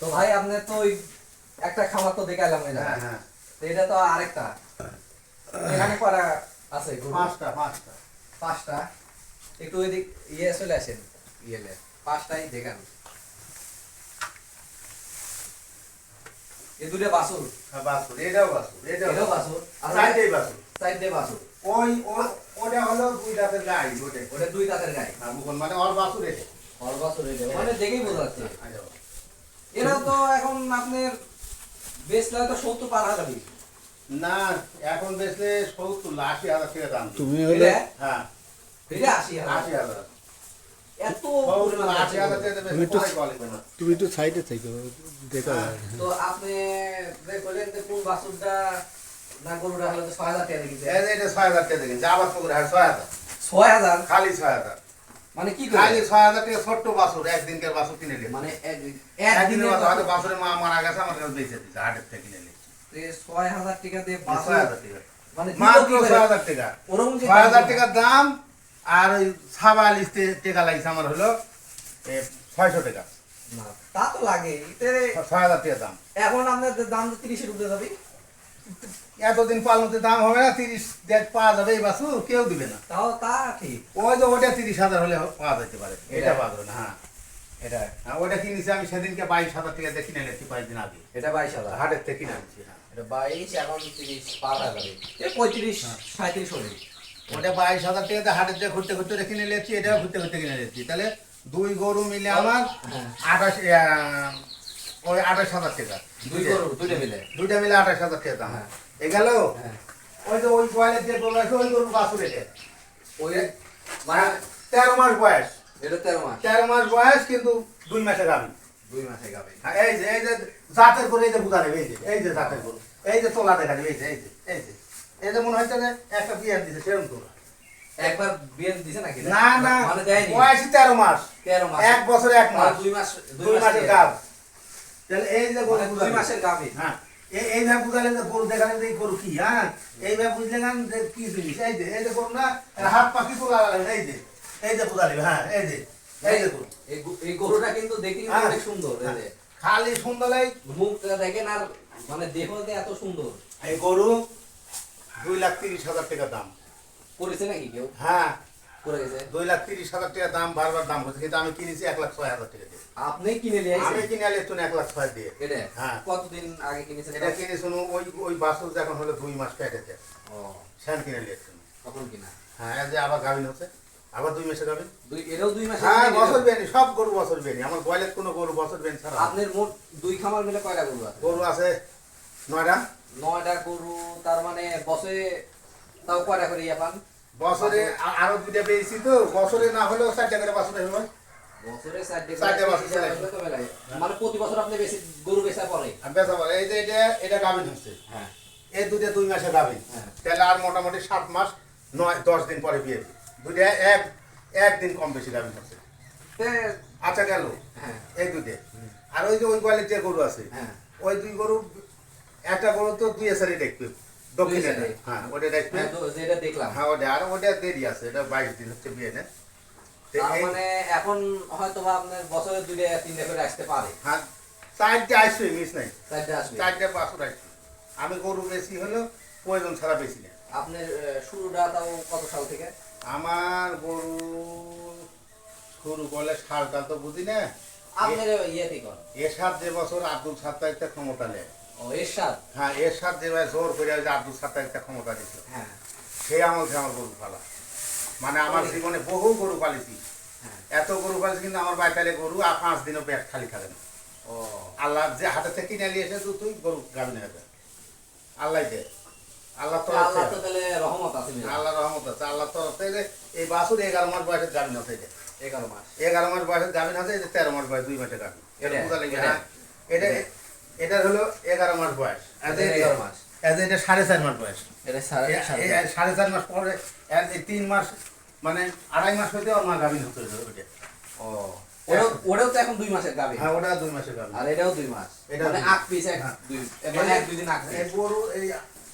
তো ভাই আপনি তো ওই একটা খামার তো দেখাইলাম এই হ্যাঁ হ্যাঁ। তো এটা তো আরেকটা। এখানে করা আছে পাঁচটা পাঁচটা। পাঁচটা? একটু এদিক ইয়ে চলে আসেন ইয়েলে পাঁচটাই দেখান। এ দুটো বাসুর হ্যাঁ বাসুর এটাও বাসুর এটাও। আর বাসুর সাইড বাসুর ওই ও- ওটা হলো দুই দাঁতের গাই ওটা ওটা দুই দাঁতের হ্যাঁ, মানে ওর বাসুর এটা। আর বাছুর এটা। মানে দেখেই বোঝা যাচ্ছে। আচ্ছা। এরাও তো এখন আপনার বেচলে হয়তো সত্তর পার হাজার না এখন বেচলে সত্তর আশি হাজার টাকা দাম তুমি হলে হ্যাঁ। এটা আশি আশি হাজার। তুমি একটু সাইডে থেকে দেখা হ্যাঁ। তো আপনি বললেন যে কোন বাছুরটা না গরুটা হলো তো ছয় হাজার টাকা এটা ছয় হাজার টাকা দেখেন যাবার পুকুরে ছয় হাজার। ছয় হাজার? খালি ছয় হাজার। মানে কি করে? ছয় হাজার টাকা ছোট্ট বাসুর একদিনকার বাসুর কিনে নিয়ে। মানে এক- একদিনের বাসুর হয়তো বাসুরের মা মারা গেছে আমার কাছে বেঁচে দিচ্ছে হাটের থেকে কিনে নিয়েছি তো এই ছয় হাজার টাকা দিয়ে বাছুর? হাজার টাকা। মানে মাত্র কি করে? ছয় হাজার টাকা। ওরকম যে ছয় হাজার দাম- টাকার দাম আর ওই সাবাল ইস্তে টাকা লাগছে আমার হলো এ, ছয়শো টাকা। না, তা তো লাগে এতে ছয় হাজার টাকা দাম। এখন আপনার দাম তো তিরিশের উপরে যাবে। এতদিন পালনতে দাম হবে না তিরিশ দেখ পাওয়া যাবে এই বাসু কেউ দিবে না। তাও তা ঠিক ওই যে ওটা তিরিশ হাজার হলে পাওয়া যেতে পারে এটা এটা? পাওয়া যাবে না হ্যাঁ এটা। হ্যাঁ, ওটা কিনেছি আমি সেদিনকে বাইশ হাজার টাকা দিয়ে কিনে নিয়েছি কয়েকদিন আগে। এটা বাইশ হাজার। হাটের থেকে কিনে আনছি হ্যাঁ। এটা বাইশ এখন তিরিশ পার হাজার। পঁয়ত্রিশ সাঁত্রিশ হবে ওটা বাইশ হাজার টাকা হাটের দিয়ে ঘুরতে ঘুরতে কিনে নিয়েছি এটাও ঘুরতে ঘুরতে কিনে নিয়েছি। তাহলে দুই গরু মিলে আমার হ্যাঁ। আঠাশ ওই আঠাশ হাজার টাকা দুইটা মিলে? দুইটা মিলে আঠাশ হাজার টাকা হ্যাঁ। এ গেল? হ্যাঁ। ওই তো ওই গোয়ালের যে গরু আছে ওই গরু বাছুর এটা। ওই মানে তেরো মাস বয়স। এটা তেরো মাস? তেরো মাস বয়স কিন্তু দুই মাসে গাবি। দুই মাসে গাবে। হ্যাঁ, এই যে এই যে জাতের গরু এই যে বুঝা নেবে এই যে এই যে জাতের গরু এই যে তোলা দেখা যাবে এই যে এই যে এই যে। এই যে মনে হচ্ছে যে একটা বিয়ার দিছে সেরকম তোলা একবার বিয়ে দিছে নাকি? না না মানে বয়স তেরো মাস। তেরো মাস। এক বছর এক মাস। দুই মাস দুই মাসের গাব। তাহলে এই যে গরু মানে দুই মাসের হ্যাঁ। এই এইভাবে যে গরু দেখালে যে এই গরু কি? হ্যাঁ। এইভাবে যে কি জিনিস? এই যে এই যে গরু না হাত পাখি তোলা লাগবে? এই যে এই যে বুঝালে হ্যাঁ এই যে এই যে গরু। এই গরুটা কিন্তু দেখি হ্যাঁ। অনেক সুন্দর এই যে। খালি সুন্দর মুখটা দেখেন আর মানে দেহতে এত সুন্দর। এই গরু দুই লাখ তিরিশ হাজার টাকা দাম। করেছে নাকি কেউ? হ্যাঁ। দুই লাখ তিরিশ হাজার টাকা দাম বারবার দাম হচ্ছে কিন্তু আমি কিনেছি এক লাখ ছয় হাজার টাকা দিয়ে। আপনি কিনে নিয়ে আমি কিনে আলি একটু এক লাখ ছয় দিয়ে। হ্যাঁ। কতদিন আগে কিনেছেন এটা কিনে শুনো ওই ওই বাসুর যখন হলো দুই মাস পেটেছে। ও। সেন কিনে নিয়ে কখন কিনা? হ্যাঁ এই যে আবার গাভিন হচ্ছে। আবার দুই মাসে গাভিন? দুই এরও দুই মাস হ্যাঁ বছর বেনি সব গরু বছর বেনি আমার গোয়ালের কোনো গরু বছর বেনি ছাড়া। আপনার মোট দুই খামার মিলে কয়টা গরু আছে? গরু আছে নয়টা। নয়টা গরু তার মানে বছরে তাও কয়টা করে ইয়ে পান? বছরে আরও দুইটা পেয়েছি তো বছরে না হলেও চারটা করে বছরে হলো বছরে চারটে। মানে প্রতি বছর আপনি বেশি গরু বেচা বেচা এই যে এটা এটা গাভিন হচ্ছে। হ্যাঁ। এই দুই মাসে গাভিন হ্যাঁ। তাহলে আর মোটামুটি সাত মাস নয় দশ দিন পরে বিয়ে। এক একদিন কম বেশি গাভিন হচ্ছে। তে- আচ্ছা গেল। হ্যাঁ। এই দুইটা। আর ওই যে ওই গোয়ালের যে গরু আছে। হ্যাঁ। ওই দুই গরু একটা গরু তো দুই এসারি দেখবে। দক্ষিণে। হ্যাঁ ওটা দেখবে হ্যাঁ, যেটা দেখলাম। হ্যাঁ ওটা আর ওটা দেরি আছে এটা বাইশ দিন হচ্ছে বিয়ে না এই- মানে এখন হয়তো আপনার বছরে দুইটা তিনটা করে আসতে পারে। হ্যাঁ চারটে আসবে মিস নাই। চারটে আসবে। চারটে বাছুর আসবে আমি গরু বেশি হলেও প্রয়োজন ছাড়া বেশি না আপনার শুরুটা তাও কত সাল থেকে? আমার গরু শুরু করলে সালটা তো বুঝি না। আপনার ইয়েতে কর? এ সাত যে বছর আব্দুল সাত্তারিকটা ক্ষমতা নেয় এরশাদ? হ্যাঁ এরশাদ যে ভাই জোর করে যে আব্দুল ক্ষমতা হ্যাঁ। সেই আমল থেকে আমার গরু পালা। মানে আমার জীবনে বহু গরু পালিছি। হ্যাঁ। এত গরু পালিছি কিন্তু আমার বাইতালে গরু আর পাঁচ দিনও পেট খালি থাকে না। ও। আল্লাহ যে হাতে থেকে কিনে নিয়ে এসে তো তুই গরু গাবি না হবে আল্লাহ দে। আল্লাহ তো আল্লাহ তো তাহলে রহমত আছে আল্লাহ রহমত আছে। আল্লাহ তো যে এই বাসুর এগারো মাস বয়সের হতে যায় এগারো মাস। এগারো মাস বয়সের হতে যে তেরো মাস বয়স দুই মাসের এটা, বোঝা লাগবে এটা। হ্যাঁ এটা এটা হলো এগারো মাস বয়স। এটা এগারো মাস। এটা সাড়ে চার মাস বয়স। এটা সাড়ে চার। মাস পরে তিন মাস মানে আড়াই মাস ওর মা গাভিন হতে ও ওটাও তো এখন দুই মাসের হ্যাঁ ওটা দুই মাসের আর এটাও দুই মাস? এটাও মানে দুই আট পিস এক হ্যাঁ। দুই মানে এক দুই দিন আট এই গরু এই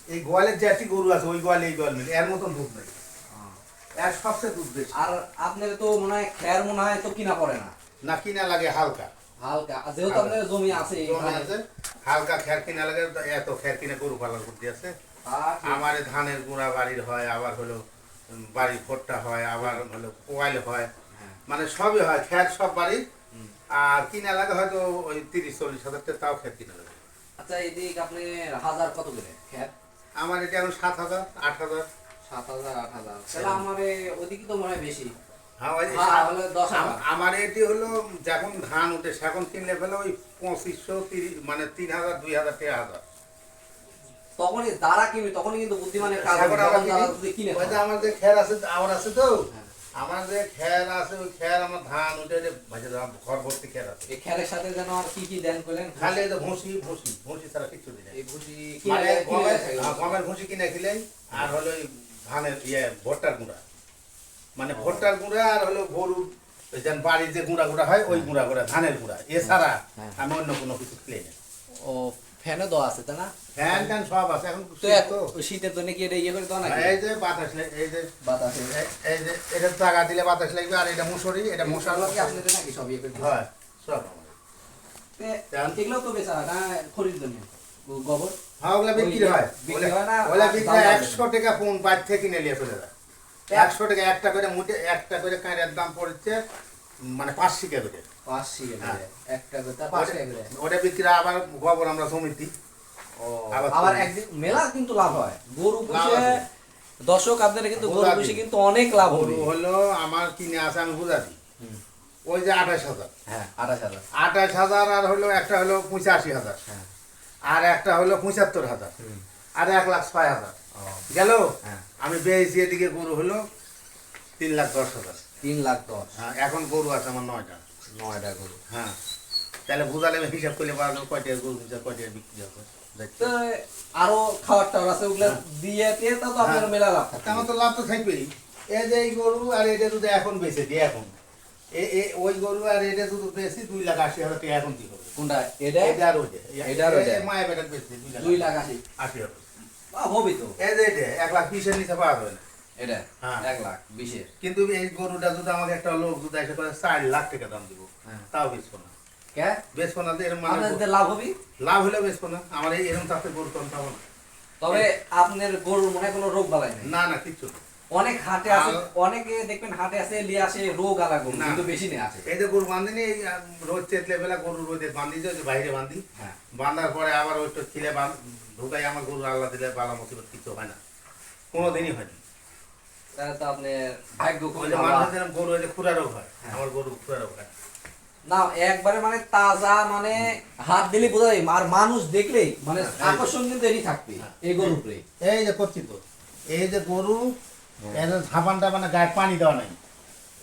এই গোয়ালের যে একটি গরু আছে ওই গোয়ালে এই গোয়াল মিলে এর মতন দুধ নেই। এর সবচেয়ে দুধ বেশি। আর আপনার তো মনে হয় খেয়ার মনে হয় তো কিনা পড়ে না। না কিনা লাগে হালকা। হালকা যেহেতু আপনার জমি আছে হালকা খ্যার কিনা লাগে এত কিনে গরু পালন করতে আছে। আমার ধানের গুঁড়া বাড়ির হয় আবার হলো হয় আবার হলো হয়। হ্যাঁ। মানে সবই হয় খ্যার সব বাড়ির। আর কিনা লাগে হয়তো ওই তিরিশ চল্লিশ হাজার টাকা তাও খ্যার কিনা লাগে। আচ্ছা এদিক আপনি হাজার কত করে খ্যাত আমার এটা এখন সাত হাজার আট হাজার। সাত হাজার আট হাজার। তাহলে আমার ওদিকে তো মনে হয় বেশি। হ্যাঁ হ্যাঁ, আমার এটি হলো যখন ধান উঠে সেখন কিনলে ফেলে ওই পঁচিশশো মানে তিন হাজার দুই হাজার টাকা হাজার। তখনই যারা কিনবে তখনই কিন্তু বুদ্ধিমানের কাজ কিনি-। আমার যে খের আছে আমার আছে তো হ্যাঁ। আমার যে খের আছে ওই খের আমার ধান উঠে যে ভাজে ঘর ভর্তি খের আছে। এই খেরের সাথে যেন আর কি কি দেন করলেন খালি যে ভুসি ভুসি ভুসি ছাড়া কিচ্ছু দিই এই ভুসি মানে গমের ভুসি কিনে খেলেই আর হলো ধানের ইয়ে ভুট্টার গুঁড়া। মানে ভুট্টার গুঁড়া আর হলো গরু যেন বাড়ির যে গুঁড়া গুঁড়া হয় ওই গুঁড়া গুঁড়া ধানের গুঁড়া। এছাড়া হ্যাঁ। আমি অন্য কোনো কিছু খেলে না ও ফ্যানও দেওয়া আছে তাই না? ফ্যান ট্যান সব আছে এখন তো শীতের জন্য কি এটা ইয়ে করে দেওয়া নাকি? এই যে বাতাস এই যে বাতাসে। এই- যে এটা জায়গা দিলে বাতাস লাগবে আর এটা মুসরি এটা মশার কি আপনাদের নাকি সব ইয়ে করে হয় সব এগুলো তো বেচা না? খরিদ জন্য। গোবর? হ্যাঁ ওগুলা বিক্রি হয়। হয় না, ওগুলা বিক্রি হয় একশো টাকা পৌন বাইর থেকে কিনে নিয়ে চলে যায়। একশো টাকা একটা করে মুটে একটা করে কাঁড়ের দাম পড়ছে মানে পাঁচ শিকা করে পাঁচ শিখে হ্যাঁ। একটা করে পাঁচ টাকা করে ওটা বিক্রি আবার গোবর আমরা সমিতি। ও আবার একদিন মেলা কিন্তু লাভ হয়। গরু পুষে দর্শক আপনারা কিন্তু গরু। পুষে কিন্তু অনেক লাভ হবে। হলো আমার কিনে আছে আমি বুঝা দিই। হুম। ওই যে আঠাশ হাজার। হ্যাঁ আঠাশ হাজার। আঠাশ হাজার আর হলো একটা হলো পঁচাশি হাজার। হ্যাঁ। আর একটা হলো পঁচাত্তর হাজার। আর এক লাখ ছয় হাজার। গেল? হ্যাঁ আমি বেয়েছি এদিকে গরু হলো তিন লাখ দশ হাজার। তিন লাখ দশ। হ্যাঁ এখন গরু আছে আমার নয়টা। নয়টা গরু। হ্যাঁ তাহলে বুঝালে আমি হিসাব করলে পারব কয়টা গরু কয়টা বিক্রি হবে। আরও খাবার টাবার আছে ওগুলো দিয়ে দিয়ে তা তো আপনার হ্যাঁ। মেলা লাভ আমার তো লাভ তো থাকবেই। এই যে এই গরু আর এটা যদি এখন বেঁচে দিই এখন। এ- এ ওই গরু আর এটা যদি বেশি দুই লাখ আশি হাজার টাকা এখন হবে। কোনটা? এটা? এটা আর ওইটা। এটা আর ওইটা। মায়ের বেটার বেশি দুই লাখ আশি। আশি। হাজার হবে তো। এই যে এটা এক লাখ বিশের নিচে পাওয়া যাবে না। এটা? হ্যাঁ। এক লাখ বিশের? কিন্তু এই গরুটা যদি আমাকে একটা লোক যদি এসে করে চার লাখ টাকা দাম দিব। হ্যাঁ। তাও বেচবো না। কে? বেচবো না তো মানে লাভ হবে? লাভ হলে বেচবো না। আমার এই এরকম চাষে গরু কম পাবো না। তবে আপনার গরুর মনে কোনো রোগ বালাই না না কিছু না। অনেক হাটে আছে অনেকে দেখবেন হাটে আছে লিয়ে আসে রোগ আলা গরু। কিন্তু বেশি নেই আছে এই যে গরু এই রোদ চেতলে বেলা গরু রোদে বাঁধি যে বাইরে বাঁধি হ্যাঁ বাঁধার পরে আবার খিলে বাঁধ ঢুকাই আমার গরু আল্লাহ দিলে বালা মুসিবত কিছু হয় না কোনো দিনই হয়নি তাহলে তো আপনার ভাগ্য ওই খুবই যে ভালো। মানুষের যেরকম গরু ওই খুরা রোগ হয় হ্যাঁ। আমার গরু খুরা রোগ হয় না। না একবারে মানে তাজা মানে হাত দিলে বোঝা যায় আর মানুষ দেখলেই মানে হ্যাঁ। আকর্ষণ কিন্তু এরই থাকবে হ্যাঁ। এই গরুর এই যে তো এই যে গরু ঝাপান টাপানে গায়ে পানি দেওয়া নেই।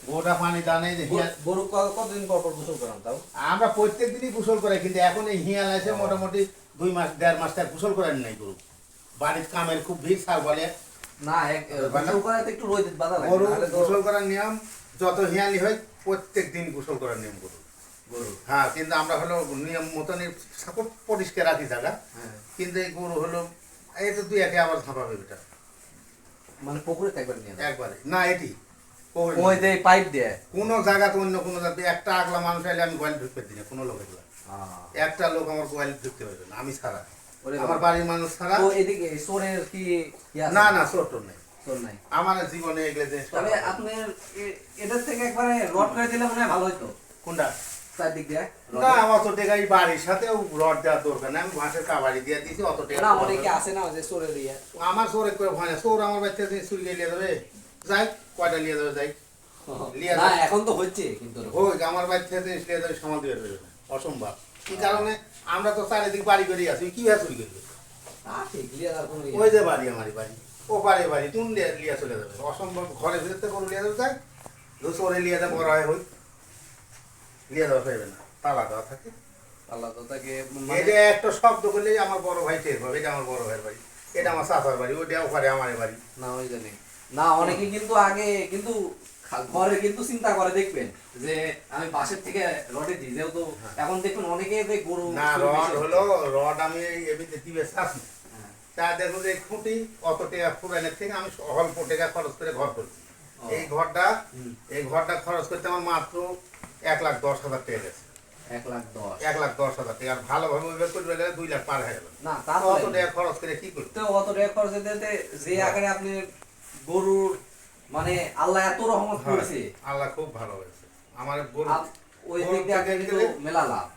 গোটা পানি দেওয়া নেই গরু কতদিন পর পর গোসল করান তাও? আমরা প্রত্যেক দিনই গোসল করে কিন্তু এখন এই হিয়াল আছে মোটামুটি দুই মাস দেড় মাস তার গোসল করেন নাই গরু। বাড়ির কামের খুব ভিড় সার বলে। না একটু বাধা গরু গোসল করার নিয়ম যত হিয়ালি হয় প্রত্যেক দিন গোসল করার নিয়ম গরু। গরু। হ্যাঁ কিন্তু আমরা হলো নিয়ম মতনই পরিষ্কার রাখি জায়গা। হ্যাঁ। কিন্তু এই গরু হলো এই তো দুই একে আবার ঝাঁপাবে এটা মানে পুকুরে থাকবেন নিয়ে একবারে। না এটি ওই। যে পাইপ দিয়ে? কোনো জায়গাতে অন্য কোনো জায়গাতে একটা আগলা মানুষ আইলে আমি গোয়াল ঢুকতে দিই না কোনো লোকের। একটা লোক আমার গোয়াল ঢুকতে পারবে না আমি ছাড়া। আমার বাড়ির মানুষ ছাড়া। তো এদিকে সোরের কি ইয়ে না না সোর নাই। আমার জীবনে এগুলো জিনিস তবে আপনার এটার থেকে একবারে রড করে দিলে মনে হয় ভালো হতো কোনটা? চারদিক দিয়ে? না অত টাকা এই বাড়ির সাথে রড দেওয়ার দরকার নেই আমি বাঁশের কাবাড়ি দিয়ে দিয়েছি অত টাকা না অনেকে আছে না যে সোরের আমার সোরে করে ভয় না সোর আমার বাচ্চা দিয়ে চুরি নিয়ে দেবে যাই কয়টা নিয়ে দেবে যাই। না এখন তো হচ্ছে কিন্তু হোক আমার বাচ্চা জিনিস নিয়ে দেবে সমাল দিয়ে দেবে। অসম্ভব। কি কারণে আমরা তো চারিদিক বাড়ি করে আছি কীভাবে চুরি করবে? ইয়ে ওই যে বাড়ি বাড়ি। ও পারে বাড়ি লিয়া চলে যাবে। অসম্ভব ঘরে ভিতর কোনো লিয়া যাবে যাই। চোরে লিয়া যাবে বড় হয় হই। লিয়া দেওয়া পাইবে না। তালা দেওয়া থাকে। আল্লাহ তো তাকে এটা একটা শব্দ করলেই আমার বড় ভাই টের পাবে এটা আমার বড় ভাইয়ের বাড়ি। এটা আমার চাচার বাড়ি ওটা ওখানে আমার বাড়ি। না ওই জানি না অনেকে কিন্তু আগে কিন্তু ঘরে কিন্তু চিন্তা করে দেখবেন যে আমি বাসের থেকে রডে দিই যেহেতু এখন দেখুন অনেকে যে গরু না রড হলো রড আমি এমনিতে দিবে চাষ হ্যাঁ। তা দেখো যে খুঁটি অত টাকা ফুরানের থেকে আমি অল্প টাকা খরচ করে ঘর করছি। এই ঘরটা এই ঘরটা খরচ করতে আমার মাত্র এক লাখ দশ হাজার টাকা গেছে এক লাখ দশ। এক লাখ দশ হাজার টাকা। আর ভালোভাবে ওইভাবে করবে গেলে দুই লাখ পার হয়ে গেল না তা অত টাকা খরচ করে কি করবে? তো অত টাকা খরচ দিতে যে আকারে আপনি গরুর মানে আল্লাহ এত রহমত করেছে। আল্লাহ খুব ভালো হয়েছে আমার গরু ওই দিক দিয়ে আপনি কিন্তু মেলা লাভ।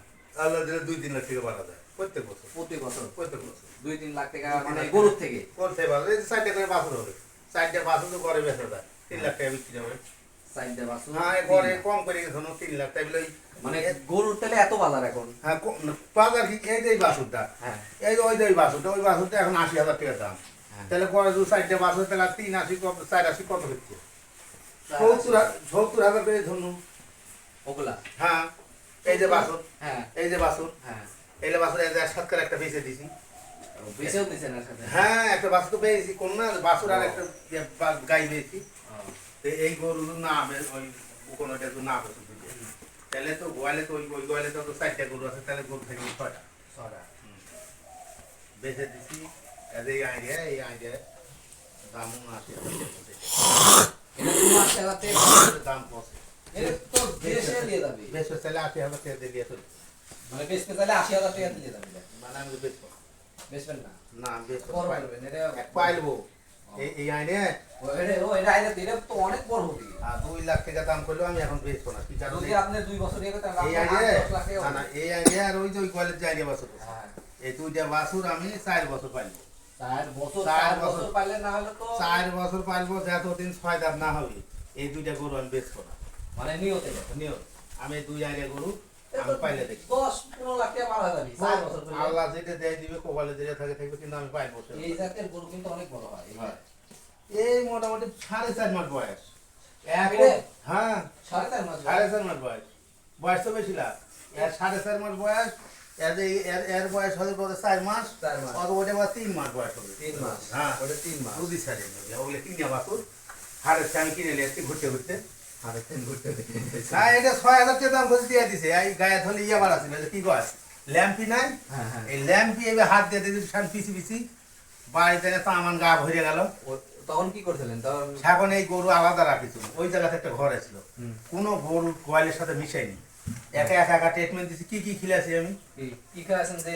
আল্লাহ দিলে দুই তিন লাখ টাকা বাড়া যায় প্রত্যেক বছর। প্রতি বছর। প্রত্যেক বছর। দুই তিন লাখ টাকা মানে গরুর থেকে। করতে এই চারটে করে বাছুর হবে। চারটে বাছুর তো ঘরে বেচা যায়। তিন লাখ টাকা বিক্রি হবে। সাইডে বাসু হ্যাঁ কম করে ধরুন তিন লাখ। বলে ওই- মানে গরুর তেলে এত বাজার এখন? হ্যাঁ বাজার কি এই যে এই বাছুরটা হ্যাঁ। এই যে ওই যে ওই বাছুরটা ওই বাছুরটা এখন আশি হাজার টাকা দাম। হ্যাঁ। তাহলে ঘরে দু চারটে তাহলে তিন আশি কত চার আশি কত হচ্ছে? সত্তর সত্তর হাজার করে ধরুন। ওগুলা? হ্যাঁ এই যে বাছুর হ্যাঁ। এই যে বাছুর হ্যাঁ। এই যে বাছুর এই যে সাতকার একটা বেঁচে দিছি। বেঁচেও সাথে হ্যাঁ একটা বাছুর তো পেয়েছি কোন না বাছুর আর একটা ইয়ে গাই পেয়েছি। এই গরু না ওই কোনোটা তো না দিবে তাহলে তো গোয়ালে তো ওই ওই গোয়ালে তো চারটা গরু আছে তাহলে গরু থেকে ছয়টা। ছটা। বেঁচে দিছি এই আইডিয়া এই আইডিয়া দাম থেকে দাম পড়ছে বেশ তাহলে আশি হাজার টাকা দিয়ে চলে মানে চাইলে আশি হাজার টাকা দিয়ে যাবে। মানে আমি বেচবো। বেচবেন না? না এটা পাইলবো। এই এই আইডিয়া ও, এটা ও এটা আইলে এটা তো অনেক বড় হবে আর দুই লাখ টাকা দাম করলেও আমি এখন বেচবো না। কি কারণে আপনি দুই বছর ইয়ে এই আপনি আইডিয়া আট দশ লাখ টাকা না না এই আইডিয়া আর ওই যে ওই কলেজ যে আইডিয়া বাছুর হ্যাঁ। এই দুইটা বাছুর আমি চার বছর পাইলবো চার বছর চার চার বছর। বছর পাইলে না হলে তো চার বছর পাইলবো যতদিন ছয় না হবে। এই দুইটা গরু আমি বেচবো না। মানে নিয়তে নিও আমি দুই আইডিয়া গরু আল্লাহ যেটা দেয় দিবে কপালে যেটা থাকে থাকবে কিন্তু আমি পাইবো এই জাতের গরু কিন্তু অনেক বড় হয়। এই মোটামুটি সাড়ে চার মাস বয়স। হ্যাঁ। সাড়ে চার মাস সাড়ে চার মাস বয়স। বয়স তো বেশি না। এর সাড়ে চার মাস বয়স এর বয়স হবে বোধহয় চার মাস চার মাস। অত ওটা আবার তিন মাস বয়স হবে। তিন মাস। হ্যাঁ। ওটা তিন মাস। দুদি সাইডে ওগুলো কিনে বাসুর হাড়ের আমি কিনে নিয়ে ঘুরতে ঘুরতে। ঘুরতে হ্যাঁ এটা ছয় হাজার টাকা দাম করে দিয়ে দিছে। এই গায়ে ধরলে ইয়ে বাড়াছিল কি কয়? ল্যাম্পি নাই? হ্যাঁ হ্যাঁ। এই ল্যাম্পি এবার হাত দিয়ে দিয়েছি সান পিছি পিছি। বাড়িতে তো আমার গা ভরে গেল। তখন কি করছিলেন? তখন এখন এই গরু আলাদা রাখিছিল ওই জায়গাতে একটা ঘর ছিল কোনো গরু গোয়ালের সাথে মিশাইনি একা একা একা ট্রিটমেন্ট দিছি। কি কি খিলাছি আমি? কি- খাওয়াছেন যে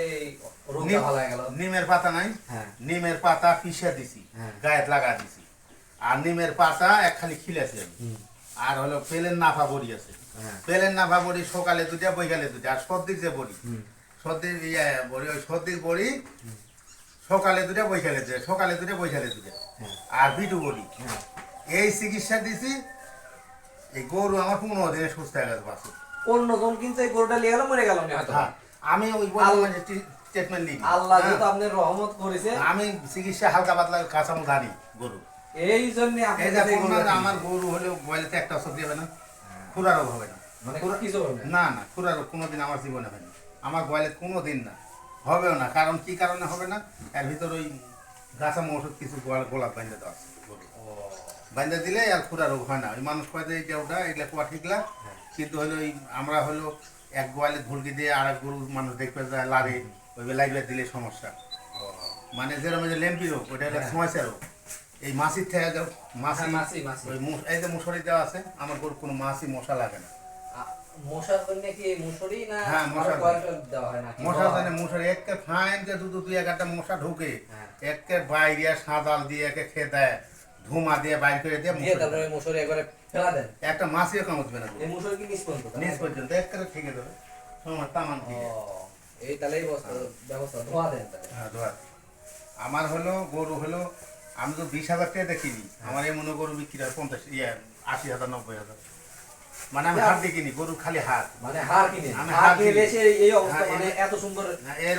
রোগটা ভালো গেল? নিমের পাতা নাই। হ্যাঁ। নিমের পাতা পিসা দিছি। হ্যাঁ। গায়ে লাগা দিছি। আর নিমের পাতা এক খালি খিলাছি আমি। আর হলো পেলেন নাফা বড়ি আছে। হ্যাঁ। পেলেন নাফা বড়ি সকালে দুটা বৈকালে দুটা আর সর্দির যে বড়ি। সর্দির ইয়ে বড়ি ওই সর্দির বড়ি সকালে দুটা বৈকালে দুটা সকালে দুটা বৈকালে দুটা হ্যাঁ। আর বিটু বড়ি। হ্যাঁ। এই চিকিৎসা দিছি এই গরু আমার পনেরো দিনে সুস্থ হয়ে গেছে বাসু অন্যজন কিন্তু এই গরুটা নিয়ে গেল মরে গেল না আমি ওই ট্রিটমেন্ট নিই। আল্লাহ যেহেতু আপনার রহমত করেছে। আমি চিকিৎসা হালকা পাতলা কাঁচামো জানি গরু। এই জন্য না, আমার গরু হলেও বয়লেতে একটা ওষুধ দেবে না খুরা রোগ হবে না। মানে হবে না না না খুরা রোগ কোনোদিন আমার জীবনে হয়নি। আমার বয়লে কোনো দিন না হবেও না। কারণ কি কারণে হবে না? এর ভিতর ওই গাছামো ওষুধ কিছু গোলা- গোলাপ বাইন্দা দেওয়া আছে বাইন্দা দিলে আর খুরা রোগ হয় না। ওই মানুষ কয় যে এইটা ওটা এগুলা কোয়া ঠিকলা? কিন্তু হলো ওই আমরা হলো এক গোয়ালে ধুলকি দিয়ে আর এক গরু মানুষ দেখবে যায় লারে ওই লাইভে দিলে সমস্যা। মানে যেরকম যে লেম্পি রোগ ওটা হলো হ্যাঁ। সমস্যা রোগ। এই মাসির থেকে যাও মাসি হ্যাঁ, মাছি, মাছি। এই যে মুসরি দেওয়া আছে আমার গরু কোনো মাসি মশা লাগে না। মশার জন্য কি মুসুরি না হ্যাঁ, মশার দেওয়া হয় না কি মশা দেওয়া হয়? জানে মশারি একে ফাইন কে দুটো দুই একটা মশা ঢুকে হ্যাঁ। একে বাইরে সাঁতাল দিয়ে একে খেয়ে দেয় ধুমা দিয়ে বাইর করে দিয়ে দিয়ে তারপরে দেয়। একবারে ফেলা দেন। একটা মাসিও কামড়বে না। এই মুসুরি কি নিচ পর্যন্ত? নিচ পর্যন্ত একেবারে ঠিকে দেবে। সময় তামান দিয়ে। এই তাহলে ব্যবস্থা ধোয়া দেন তাহলে। হ্যাঁ ধোয়া। আমার হলো গরু হলো আমি তো বিশ হাজার টাকা দেখিনি। হ্যাঁ। আমার এই মনে গরু বিক্রি হয় পঞ্চাশ ইয়ে আশি হাজার নব্বই হাজার। মানে আমি হাত দিয়ে কিনি গরু খালি হাত মানে হার কিনে আমি হার হার কিনে এই অবস্থা হ্যাঁ, মানে এত সুন্দর এর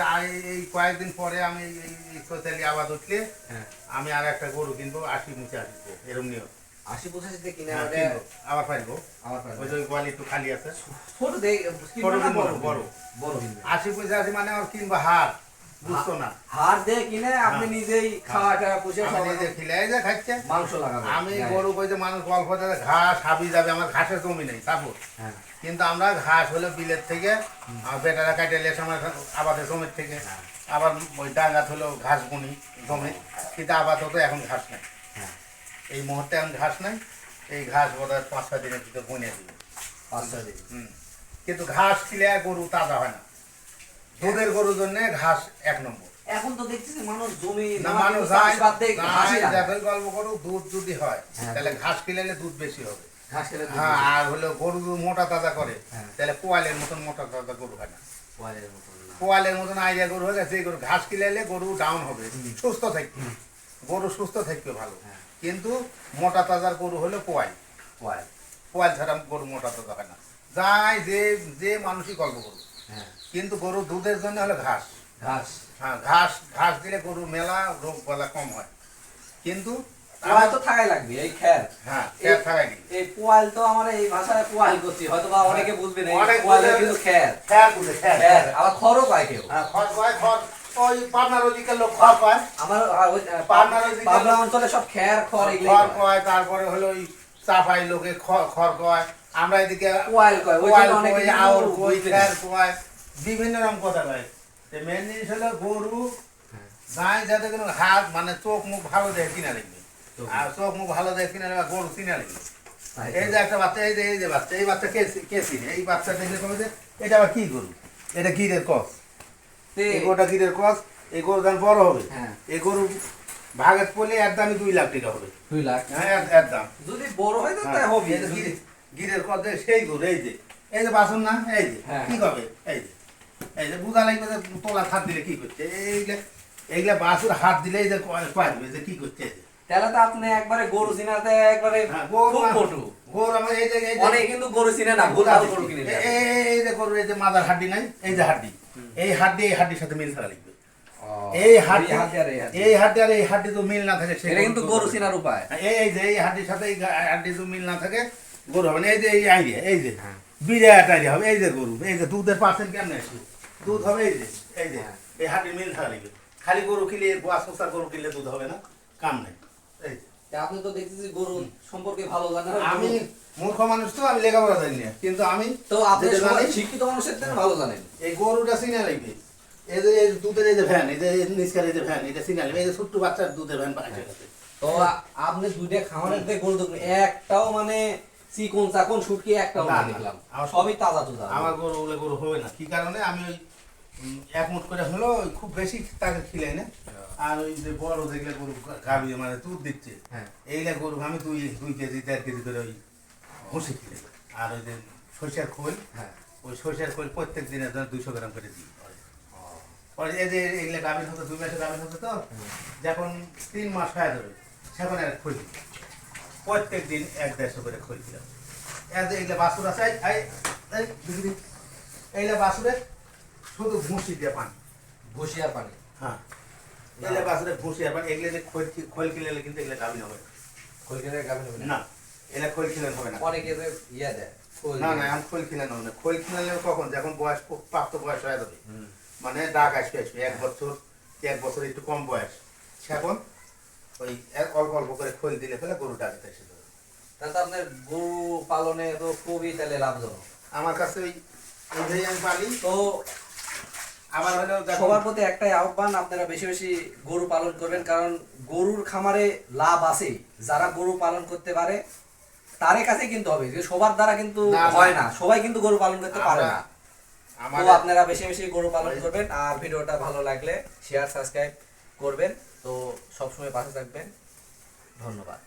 এই কয়েকদিন পরে আমি এই আবাদ উঠলে হ্যাঁ। আমি আর একটা গরু কিনবো আশি নিচে আসব এরম নিয়ম। আশি পঁচাশিতে কিনে হ্যাঁ, ওটা আবার পাইবো আমার ওই গোয়ালি একটু খালি আছে। ছোট দেখ ছোট বড়। বড়। আশি পয়সা আছে মানে আমার কিনবো হাত বুঝতো না। হার দিয়ে কিনে আপনি হ্যাঁ। নিজেই খাওয়া টাওয়া পুষে নিজে খিলে যে খাচ্ছে। মাংস লাগাবে। আমি হ্যাঁ। গরু কই মানুষ গল্প ঘাস হাবি যাবে আমার ঘাসের জমি নেই হ্যাঁ। কিন্তু আমরা ঘাস হলো বিলের থেকে বেটারা কাটে লেস আমার আবাদের জমির থেকে। হ্যাঁ। আবার ওই ডাঙ্গাত হলো ঘাস বুনি জমি কিন্তু আপাতত এখন ঘাস নাই। হ্যাঁ। এই মুহূর্তে এখন ঘাস নাই এই ঘাস বোধ হয় পাঁচ ছয় দিনের ভিতরে বনে দিবে। পাঁচ ছয় দিন। হুম। কিন্তু ঘাস খেলে গরু তাজা হয় না। দুধের গরুর জন্য ঘাস এক নম্বর। এখন তো দেখতেছি মানুষ জমি না মানুষ গল্প করো দুধ যদি হয় হ্যাঁ। তাহলে ঘাস খেলে দুধ বেশি হবে। হ্যাঁ আর হলো গরু মোটা তাজা করে হ্যাঁ। তাহলে পোয়ালের মতন মোটা তাজা গরু হয় না। পোয়ালের মতন আইডিয়া গরু হয়ে গেছে গরু ঘাস কিলাইলে গরু ডাউন হবে। সুস্থ থাকবে। গরু সুস্থ থাকবে ভালো। হ্যাঁ। কিন্তু মোটা তাজার গরু হলো পোয়াল। পোয়াল। পোয়াল ছাড়া গরু মোটা তাজা হয় না। যাই যে যে মানুষই গল্প হ্যাঁ কিন্তু গরু দুধের জন্য হলো ঘাস। ঘাস। হ্যাঁ ঘাস ঘাস দিলে গরু মেলা রোগ বলা কম হয়। কিন্তু পোয়াল তো থাকাই লাগবে এই খ্যার হ্যাঁ থাকাই এই পোয়াল তো আমার এই ভাষায় পোয়াল করছি হয়তো বা অনেকে বুঝবে না পোয়ালের কিন্তু খ্যার বুঝে খ্যার আবার খড়ও পায় কেউ। হ্যাঁ খড় পায় খড় ওই পাবনার ওদিকে লোক খড় পায়। আমার আর ওই, আহ, পাবনার পাবনা অঞ্চলে সব খ্যার খড় এগুলো খড় কয় তারপরে হলো ওই চাপাই লোকে খড় খড় কয় আমরা এদিকে কয় কই, কয়, বিভিন্ন রকম কথা কয়। মেন জিনিস হলো গরু গায়ে যাতে কোনো হাত মানে চোখ মুখ ভালো দেখে কিনা চোখ আর চোখ মুখ ভালো দেখে কিনা লাগবে গরু কিনা লাগবে তাই এই যে একটা বাচ্চা এই যে এই যে বাচ্চা এই বাচ্চা কে কে চিনে? এই বাচ্চা দেখলে কবে যে এটা আবার কি গরু? এটা গিরের কস। তে- এই গরুটা গিরের কস এই গরু দাম বড় হবে। হ্যাঁ। এই গরু ভাগের পড়লে এর দামই দুই লাখ টাকা হবে। দুই লাখ। হ্যাঁ এর দাম। যদি বড় হয় হ্যাঁ, হবে এই যে গিরে- গিরের যে সেই গরু এই যে। এই যে বাসন না এই যে। হ্যাঁ। কি হবে এই যে। এই যে বুঝা লাগবে যে তোলা হাত দিলে কি করছে? এইগুলা এইগুলা বাসুর হাত দিলে এই যে পারবে যে কি করছে। তাহলে তো আপনি একবারে গরু চিনাতে একবারে হ্যাঁ, গরু খুব গরু আমার এই যে অনেক কিন্তু গরু চিনে না ভুল গরু কিনে এই- যে গরুর এই যে মাদার হাড্ডি নাই এই যে হাড্ডি। এই হাড্ডি এই হাড্ডির সাথে মিল থাকা লাগবে। এই হাড্ডি এই হাড্ডি। আর এই হাড্ডি। তো মিল না থাকে সেই এটা কিন্তু গরু চিনার উপায়। এই এই যে এই হাড্ডির সাথে এই হাড্ডি তো মিল না থাকে গরু হবে না এই যে এই আইডিয়া এই যে। হ্যাঁ। বিরাট আইডিয়া হবে এই যে গরু এই যে দুধের পার্সেন্ট কেমন আসবে? দুধ হবে এই যে এই যে হ্যাঁ। এই মিল থাকা লাগবে। খালি গরু কিনলে গরু কিনলে দুধ হবে না কাম নাই। এই আপনি তো দেখতেছি গরু সম্পর্কে ভালো জানেন আমি মূর্খ মানুষ তো আমি লেখাপড়া জানি না। কিন্তু আমি তো আপনি শিক্ষিত মানুষের থেকে ভালো জানেন। এই গরুটা চিনে লাগবে। এই যে দুধের এই যে ভ্যান এই যে নিষ্কার এই যে ভ্যান এটা চিনে লাগবে। এই যে ছোট্ট বাচ্চার দুধের ভ্যান কাছে তো আপনি দুইটা থেকে গরু দেখবেন। একটাও মানে চিকন চাকন শুটকি না। দেখলাম। সবই তাজা তুজা। আমার গরু ওগুলো গরু হবে না। কি কারণে? আমি ওই এক মুঠ করে হলো খুব বেশি তাকে খিলাই না। আর ওই যে বড় যেগুলো গরু গাবি মানে দুধ দিচ্ছে। হ্যাঁ। এইগুলা গরু আমি দুই দুই কেজি দেড় কেজি করে ওই ভুসি খিলাই। আর ওই যে সরিষার খোল হ্যাঁ। ওই সরিষার খোল প্রত্যেক দিনে ধর দুইশো গ্রাম করে দিই। পরে এই যে এগুলা গাভীর হতো দুই মাসে গাভীর হতো তো যখন তিন মাস হয়ে যাবে সেখানে আর খোল দিই। প্রত্যেক দিন এক দেড়শো করে খোল দিলাম। এই বাসুর আছে। এইগুলা বাসুরে শুধু ভুসি দিয়ে পান। পানি? হ্যাঁ। এগুলা বাসুরে পান এগুলা যে খোল খোল কিনলে কিন্তু এগুলা গাভীর হবে। কলকাতায় গাভী নেবে না না? এগুলা খোল কিনলে হবে না। অনেকে ইয়া দেয় খোল না না। আমি খোল কিনে নেব না। খোল কিনে কখন? যখন বয়স প্রাপ্ত বয়স হয়ে যাবে। মানে ডাক আসবে আসবে। এক বছর এক বছর একটু কম বয়স। সেখন ওই অল্প অল্প করে খোল দিলে ফেলে গরু ডাকতে এসে তাহলে আপনার গরু পালনে তো খুবই তাহলে লাভজনক। আমার কাছে ওই আমি পালি। তো আবার হলো সবার প্রতি একটাই আহ্বান আপনারা বেশি বেশি গরু পালন করবেন কারণ গরুর খামারে লাভ আছে যারা গরু পালন করতে পারে তারে কাছে কিন্তু হবে। যে সবার দ্বারা কিন্তু। হয় না। সবাই কিন্তু গরু পালন করতে পারে না। তো আপনারা বেশি বেশি গরু পালন করবেন আর ভিডিওটা ভালো লাগলে শেয়ার সাবস্ক্রাইব করবেন। তো সবসময় পাশে থাকবেন। ধন্যবাদ।